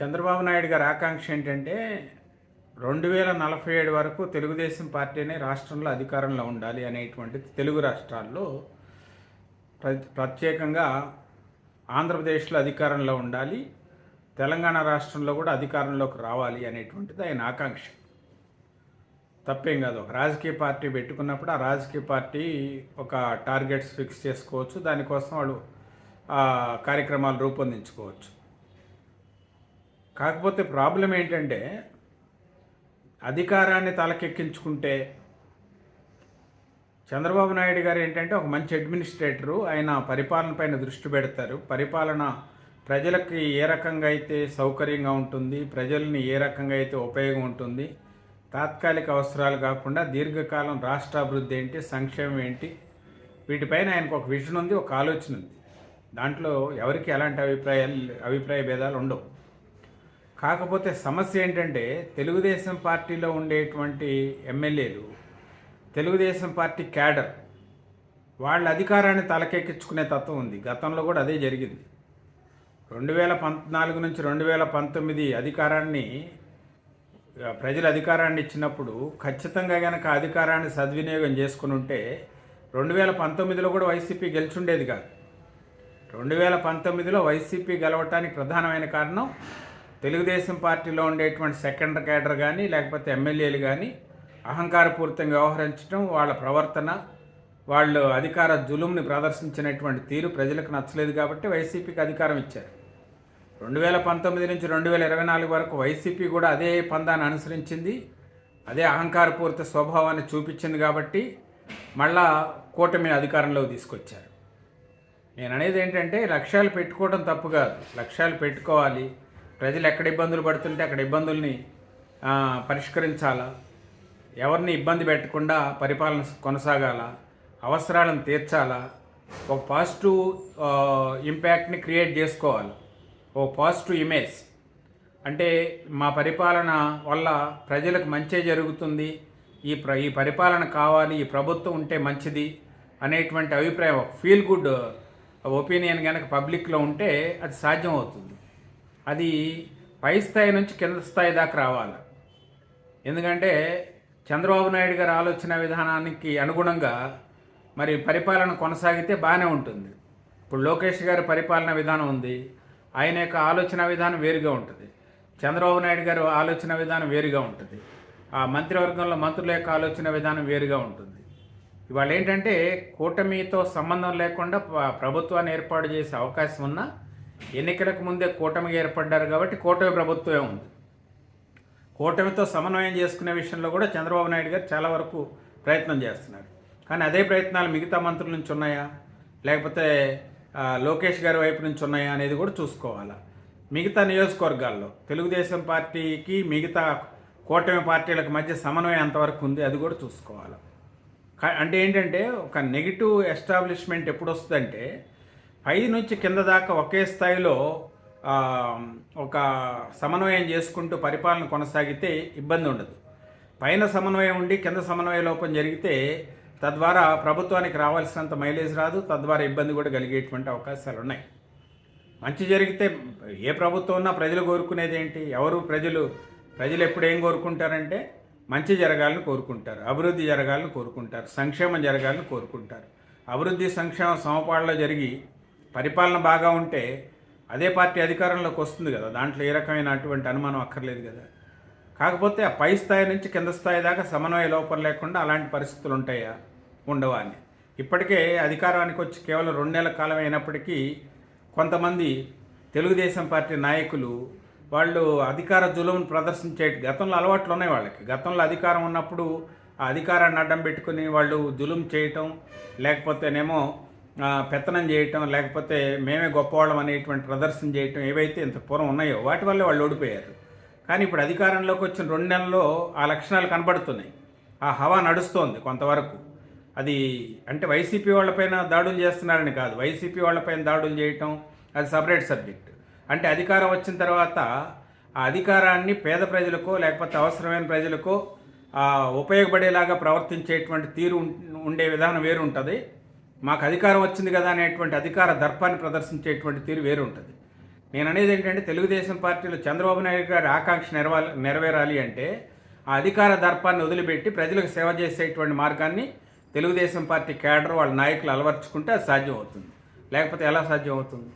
చంద్రబాబు నాయుడు గారి ఆకాంక్ష ఏంటంటే రెండు వేల నలభై ఏడు వరకు తెలుగుదేశం పార్టీనే రాష్ట్రంలో అధికారంలో ఉండాలి అనేటువంటి తెలుగు రాష్ట్రాల్లో ప్ర ప్రత్యేకంగా ఆంధ్రప్రదేశ్లో అధికారంలో ఉండాలి తెలంగాణ రాష్ట్రంలో కూడా అధికారంలోకి రావాలి అనేటువంటిది ఆయన ఆకాంక్ష. తప్పేం కాదు. ఒక రాజకీయ పార్టీ పెట్టుకున్నప్పుడు ఆ రాజకీయ పార్టీ ఒక టార్గెట్స్ ఫిక్స్ చేసుకోవచ్చు. దానికోసం వాళ్ళు ఆ కార్యక్రమాలు రూపొందించుకోవచ్చు. కాకపోతే ప్రాబ్లం ఏంటంటే అధికారాన్ని తలకెక్కించుకుంటే చంద్రబాబు నాయుడు గారు ఏంటంటే ఒక మంచి అడ్మినిస్ట్రేటరు. ఆయన పరిపాలన పైన దృష్టి పెడతారు. పరిపాలన ప్రజలకి ఏ రకంగా అయితే సౌకర్యంగా ఉంటుంది ప్రజల్ని ఏ రకంగా అయితే ఉపయోగం ఉంటుంది తాత్కాలిక అవసరాలు కాకుండా దీర్ఘకాలం రాష్ట్ర అభివృద్ధి ఏంటి సంక్షేమం ఏంటి వీటిపైన ఆయనకు ఒక విజన్ ఉంది ఒక ఆలోచన ఉంది. దాంట్లో ఎవరికి ఎలాంటి అభిప్రాయాలు అభిప్రాయ భేదాలు ఉండవు. కాకపోతే సమస్య ఏంటంటే తెలుగుదేశం పార్టీలో ఉండేటువంటి ఎమ్మెల్యేలు తెలుగుదేశం పార్టీ క్యాడర్ వాళ్ళ అధికారాన్ని తలకెక్కించుకునే తత్వం ఉంది. గతంలో కూడా అదే జరిగింది. రెండు వేల పద్నాలుగు నుంచి రెండు వేల పంతొమ్మిది అధికారాన్ని ప్రజల అధికారాన్ని ఇచ్చినప్పుడు ఖచ్చితంగా కనుక అధికారాన్ని సద్వినియోగం చేసుకుని ఉంటే రెండు వేల పంతొమ్మిదిలో కూడా వైసీపీ గెలిచుండేది కాదు. రెండు వేల పంతొమ్మిదిలో వైసీపీ గెలవటానికి ప్రధానమైన కారణం తెలుగుదేశం పార్టీలో ఉండేటువంటి సెకండ్ క్యాడర్ కానీ లేకపోతే ఎమ్మెల్యేలు కానీ అహంకారపూరితంగా వ్యవహరించడం వాళ్ళ ప్రవర్తన వాళ్ళు అధికార జులుంని ప్రదర్శించినటువంటి తీరు ప్రజలకు నచ్చలేదు కాబట్టి వైసీపీకి అధికారం ఇచ్చారు. రెండు వేల పంతొమ్మిది నుంచి రెండు వేల ఇరవై నాలుగు వరకు వైసీపీ కూడా అదే పందాన్ని అనుసరించింది అదే అహంకారపూరిత స్వభావాన్ని చూపించింది కాబట్టి మళ్ళా కూటమి అధికారంలోకి తీసుకొచ్చారు. నేను అనేది ఏంటంటే లక్ష్యాలు పెట్టుకోవడం తప్పు కాదు. లక్ష్యాలు పెట్టుకోవాలి. ప్రజలు ఎక్కడ ఇబ్బందులు పడుతుంటే అక్కడ ఇబ్బందుల్ని పరిష్కరించాలా? ఎవరిని ఇబ్బంది పెట్టకుండా పరిపాలన కొనసాగాల? అవసరాలను తీర్చాలా? ఒక పాజిటివ్ ఇంపాక్ట్ని క్రియేట్ చేసుకోవాలి? ఓ పాజిటివ్ ఇమేజ్. అంటే మా పరిపాలన వల్ల ప్రజలకు మంచే జరుగుతుంది. ఈ ప్ర ఈ పరిపాలన కావాలి ఈ ప్రభుత్వం ఉంటే మంచిది అనేటువంటి అభిప్రాయం ఫీల్ గుడ్ ఒపీనియన్ కనుక పబ్లిక్లో ఉంటే అది సాధ్యం అవుతుంది. అది పై స్థాయి నుంచి కింద స్థాయి దాకా రావాలి. ఎందుకంటే చంద్రబాబు నాయుడు గారి ఆలోచన విధానానికి అనుగుణంగా మరి పరిపాలన కొనసాగితే బాగానే ఉంటుంది. ఇప్పుడు లోకేష్ గారి పరిపాలన విధానం ఉంది. ఆయన యొక్క ఆలోచన విధానం వేరుగా ఉంటుంది. చంద్రబాబు నాయుడు గారు ఆలోచన విధానం వేరుగా ఉంటుంది. ఆ మంత్రివర్గంలో మంత్రుల యొక్క ఆలోచన విధానం వేరుగా ఉంటుంది. ఇవాళ ఏంటంటే కూటమితో సంబంధం లేకుండా ప్రభుత్వాన్ని ఏర్పాటు చేసే అవకాశం ఉన్నా ఎన్నికలకు ముందే కూటమి ఏర్పడ్డారు కాబట్టి కూటమి ప్రభుత్వమే ఉంది. కూటమితో సమన్వయం చేసుకునే విషయంలో కూడా చంద్రబాబు నాయుడు గారు చాలా వరకు ప్రయత్నం చేస్తున్నారు. కానీ అదే ప్రయత్నాలు మిగతా మంత్రుల నుంచి ఉన్నాయా? లేకపోతే లోకేష్ గారి వైపు నుంచి ఉన్నాయా అనేది కూడా చూసుకోవాలి? మిగతా నియోజకవర్గాల్లో తెలుగుదేశం పార్టీకి మిగతా కూటమి పార్టీలకు మధ్య సమన్వయం ఎంతవరకు ఉంది అది కూడా చూసుకోవాలి? కా- అంటే ఏంటంటే ఒక నెగిటివ్ ఎస్టాబ్లిష్మెంట్ ఎప్పుడు వస్తుందంటే పై నుంచి కింద దాకా ఒకే స్థాయిలో ఒక సమన్వయం చేసుకుంటూ పరిపాలన కొనసాగితే ఇబ్బంది ఉండదు. పైన సమన్వయం ఉండి కింద సమన్వయ లోపం జరిగితే తద్వారా ప్రభుత్వానికి రావాల్సినంత మైలేజ్ రాదు తద్వారా ఇబ్బంది కూడా కలిగేటువంటి అవకాశాలు ఉన్నాయి. మంచి జరిగితే ఏ ప్రభుత్వం ఉన్నా ప్రజలు కోరుకునేది ఏంటి? ఎవరు ప్రజలు ప్రజలు ఎప్పుడు ఏం కోరుకుంటారంటే మంచి జరగాలని కోరుకుంటారు అభివృద్ధి జరగాలని కోరుకుంటారు సంక్షేమం జరగాలని కోరుకుంటారు. అభివృద్ధి సంక్షేమ సమపాళ్ళలో జరిగి పరిపాలన బాగా ఉంటే అదే పార్టీ అధికారంలోకి వస్తుంది కదా. దాంట్లో ఏ రకమైన అటువంటి అనుమానం అక్కర్లేదు కదా. కాకపోతే ఆ పై స్థాయి నుంచి కింద స్థాయి దాకా సమన్వయ లోపం లేకుండా అలాంటి పరిస్థితులు ఉంటాయా? ఉండవా అని. ఇప్పటికే అధికారానికి వచ్చి కేవలం రెండు నెలల కాలం అయినప్పటికీ కొంతమంది తెలుగుదేశం పార్టీ నాయకులు వాళ్ళు అధికార జులుమును ప్రదర్శించే గతంలో అలవాట్లు ఉన్నాయి వాళ్ళకి. గతంలో అధికారం ఉన్నప్పుడు ఆ అధికారాన్ని అడ్డం పెట్టుకుని వాళ్ళు జులుం చేయటం లేకపోతేనేమో పెత్తనం చేయటం లేకపోతే మేమే గొప్పవాళ్ళం అనేటువంటి ప్రదర్శన చేయటం ఏవైతే ఇంత పూర్వం ఉన్నాయో వాటి వల్ల వాళ్ళు ఓడిపోయారు. కానీ ఇప్పుడు అధికారంలోకి వచ్చిన రెండు నెలల్లో ఆ లక్షణాలు కనబడుతున్నాయి. ఆ హవా నడుస్తోంది కొంతవరకు. అది అంటే వైసీపీ వాళ్ళపైన దాడులు చేస్తున్నారని కాదు. వైసీపీ వాళ్ళపైన దాడులు చేయటం అది సపరేట్ సబ్జెక్ట్. అంటే అధికారం వచ్చిన తర్వాత ఆ అధికారాన్ని పేద ప్రజలకో లేకపోతే అవసరమైన ప్రజలకో ఉపయోగపడేలాగా ప్రవర్తించేటువంటి తీరు ఉం- ఉండే విధానం వేరు ఉంటుంది మాకు అధికారం వచ్చింది కదా అనేటువంటి అధికార దర్పాన్ని ప్రదర్శించేటువంటి తీరు వేరు ఉంటుంది. నేను అనేది ఏంటంటే తెలుగుదేశం పార్టీలో చంద్రబాబు నాయుడు గారి ఆకాంక్ష నెరవాల నెరవేరాలి అంటే ఆ అధికార దర్పాన్ని వదిలిపెట్టి ప్రజలకు సేవ చేసేటువంటి మార్గాన్ని తెలుగుదేశం పార్టీ కేడర్ వాళ్ళ నాయకులు అలవర్చుకుంటే అది సాధ్యం అవుతుంది లేకపోతే ఎలా సాధ్యం అవుతుంది